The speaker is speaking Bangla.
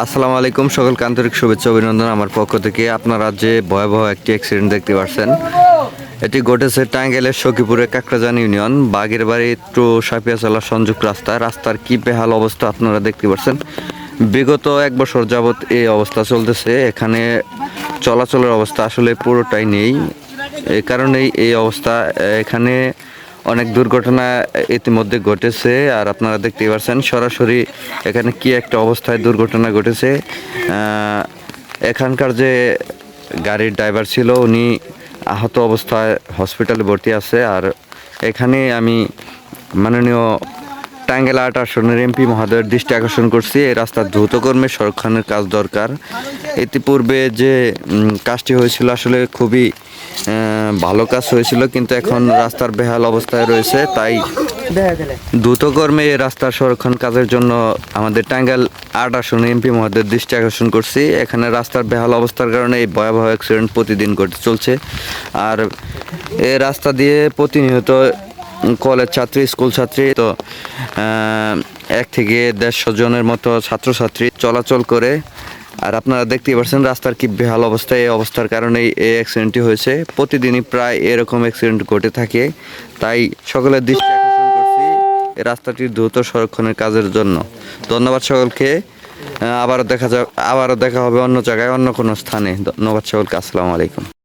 আসসালামু আলাইকুম, সকলকে আন্তরিক শুভেচ্ছা, অভিনন্দন। আমার পক্ষ থেকে আপনারা যে ভয়াবহ একটি অ্যাক্সিডেন্ট দেখতে পাচ্ছেন এটি ঘটেছে টাঙ্গাইলের সখীপুরের কাকরাজান ইউনিয়ন বাগের বাড়ি টু সাপিয়াচলা সংযুক্ত রাস্তা। রাস্তার কি বেহাল অবস্থা আপনারা দেখতে পাচ্ছেন বিগত এক বছর যাবৎ এই অবস্থা চলতেছে। এখানে চলাচলের অবস্থা আসলে পুরোটাই নেই। এই কারণেই এই অবস্থা। এখানে অনেক দুর্ঘটনা ইতিমধ্যে ঘটেছে, আর আপনারা দেখতেই পাচ্ছেন সরাসরি এখানে কি একটা অবস্থায় দুর্ঘটনা ঘটেছে। এখানকার যে গাড়ির ড্রাইভার ছিল, উনি আহত অবস্থায় হসপিটালে ভর্তি আছে, আর এখানে আমি মাননীয় টাঙ্গেল আট আসনের এমপি মহোদয়ের দৃষ্টি আকর্ষণ করছি। এই রাস্তার দ্রুতকর্মে সংরক্ষণের কাজ দরকার। ইতিপূর্বে যে কাজটি হয়েছিল, আসলে খুবই ভালো কাজ হয়েছিল কিন্তু এখন রাস্তার বেহাল অবস্থায় রয়েছে তাই দ্রুতকর্মে এই রাস্তার সংরক্ষণ কাজের জন্য আমাদের টাঙ্গাইল আট আসন এমপি মহোদয়ের দৃষ্টি আকর্ষণ করছি। এখানে রাস্তার বেহাল অবস্থার কারণে এই ভয়াবহ অ্যাক্সিডেন্ট প্রতিদিন ঘটে চলছে। আর এই রাস্তা দিয়ে প্রতিনিয়ত কলেজ ছাত্রী স্কুল ছাত্রী তো আহ, এক থেকে দেড়শো জনের মতো ছাত্রছাত্রী চলাচল করে আর আপনারা দেখতেই পাচ্ছেন, রাস্তার কি বেহাল অবস্থা, এই অবস্থার কারণে এই অ্যাক্সিডেন্টটি হয়েছে। প্রতিদিনই প্রায় এরকম অ্যাক্সিডেন্ট ঘটে থাকে। তাই সকলের দৃষ্টি আকর্ষণ করছি রাস্তাটির দ্রুত সংরক্ষণের কাজের জন্য। ধন্যবাদ সকলকে। আবারও দেখা যাক আবারও দেখা হবে অন্য জায়গায়, অন্য কোনো স্থানে। ধন্যবাদ সকলকে। আসসালামু আলাইকুম।